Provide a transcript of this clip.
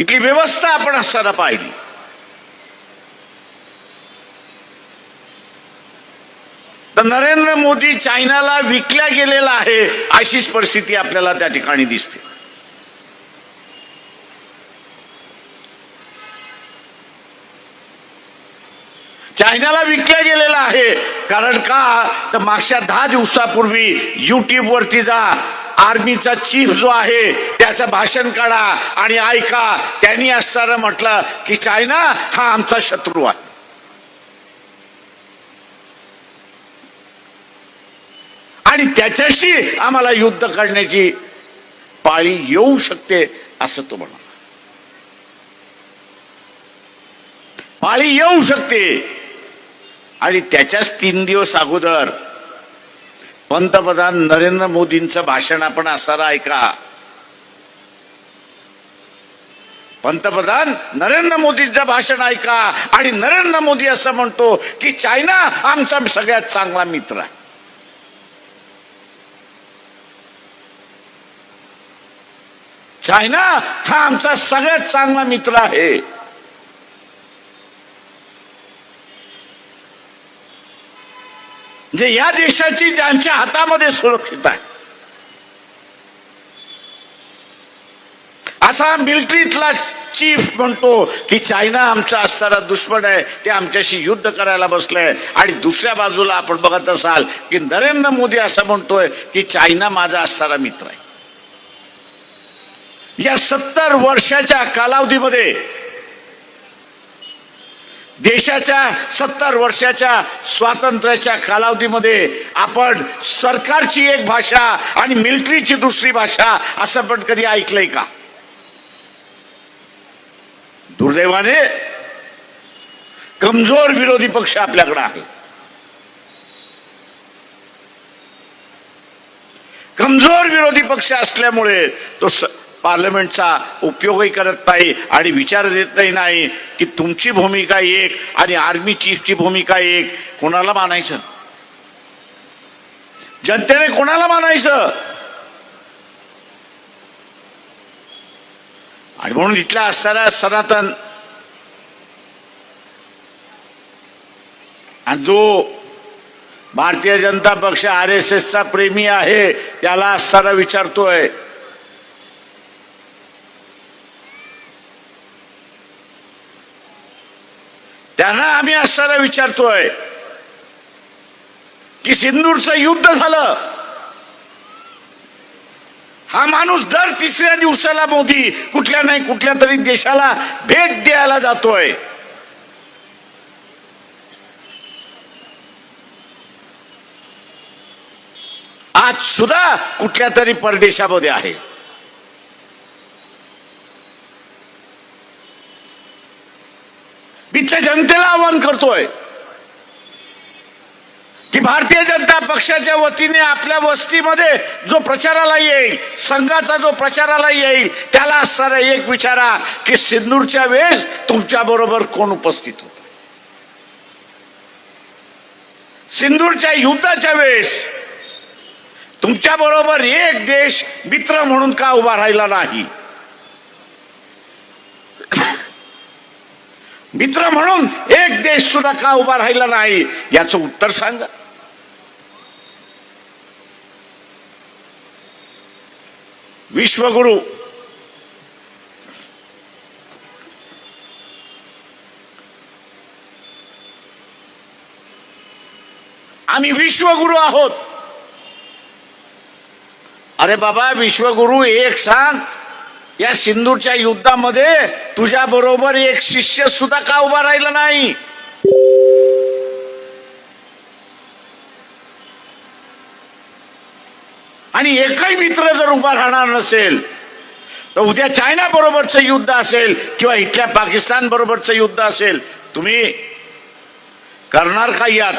इथली व्यवस्था आपण असताना पाहिली. तर नरेंद्र मोदी चायनाला विकल्या गेलेला आहे अशीच परिस्थिती आपल्याला त्या ठिकाणी दिसते. चायनाला विकल्या गेलेला आहे. कारण का? तर मागच्या दहा दिवसापूर्वी युट्यूबवरती जा आर्मीचा चीफ जो आहे त्याचं भाषण काढा आणि ऐका. त्यांनी असताना म्हटलं की चायना हा आमचा शत्रू आहे. आणि त्याच्याशी आम्हाला युद्ध करण्याची पाळी येऊ शकते असं तो म्हणाला. पाळी येऊ शकते. आणि त्याच्याच तीन दिवस अगोदर पंतप्रधान नरेंद्र मोदींचं भाषण आपण असणार ऐका. पंतप्रधान नरेंद्र मोदींचं भाषण ऐका आणि नरेंद्र मोदी असं म्हणतो की चायना आमचा सगळ्यात चांगला मित्र आहे. चायना हा आमचा सगळ्यात चांगला मित्र आहे. म्हणजे या देशाची ज्यांच्या हातामध्ये सुरक्षित आहे. असा मिलिटरीतला चीफ म्हणतो की चायना आमचा असणारा दुश्मन आहे ते आमच्याशी युद्ध करायला बसलंय आणि दुसऱ्या बाजूला आपण बघत असाल की नरेंद्र मोदी असं म्हणतोय की चायना माझा असणारा मित्र आहे. या सत्तर वर्षाच्या कालावधीमध्ये देशाच्या सत्तर वर्षाच्या स्वातंत्र्याच्या कालावधीमध्ये आपण सरकारची एक भाषा आणि मिलिटरीची दुसरी भाषा असं पण कधी ऐकलंय का? दुर्दैवाने कमजोर विरोधी पक्ष आपल्याकडे आहे. कमजोर विरोधी पक्ष असल्यामुळे तो स- पार्लमेंटचा उपयोगही करत नाही आणि विचार देतही नाही की तुमची भूमिका एक आणि आर्मी चीफची भूमिका एक. कोणाला मानायचं? जनतेने कोणाला मानायचं? आणि म्हणून इथल्या असणाऱ्या सनातन आणि जो भारतीय जनता पक्ष आर एस एसचा प्रेमी आहे त्याला असताना विचारतोय. त्यांना आम्ही असताना विचारतोय की सिंदूरचं युद्ध झालं. हा माणूस दर तिसऱ्या दिवसाला मोदी कुठल्या नाही कुठल्या तरी देशाला भेट द्यायला जातोय. आज सुद्धा कुठल्या तरी परदेशामध्ये आहे. इथल्या जनतेला आवाहन करतोय की भारतीय जनता पक्षाच्या वतीने आपल्या वस्तीमध्ये जो प्रचाराला येईल संघाचा जो प्रचाराला येईल त्याला असणारा एक विचारा की सिंदूरच्या वेळेस तुमच्या बरोबर कोण उपस्थित होत? सिंदूरच्या युद्धाच्या वेळेस तुमच्या बरोबर एक देश मित्र म्हणून का उभा राहिला नाही? मित्र म्हणून एक देश सुद्धा का उभा राहिला नाही याचं उत्तर सांगा. विश्वगुरु आम्ही विश्वगुरु आहोत. अरे बाबा विश्वगुरु एक सांग या सिंदूरच्या युद्धामध्ये तुझ्या बरोबर एक शिष्य सुद्धा का उभा राहिला नाही? आणि एकही मित्र जर उभा राहणार नसेल तर उद्या चायना बरोबरचं युद्ध असेल किंवा इथल्या पाकिस्तान बरोबरचं युद्ध असेल तुम्ही करणार का यात?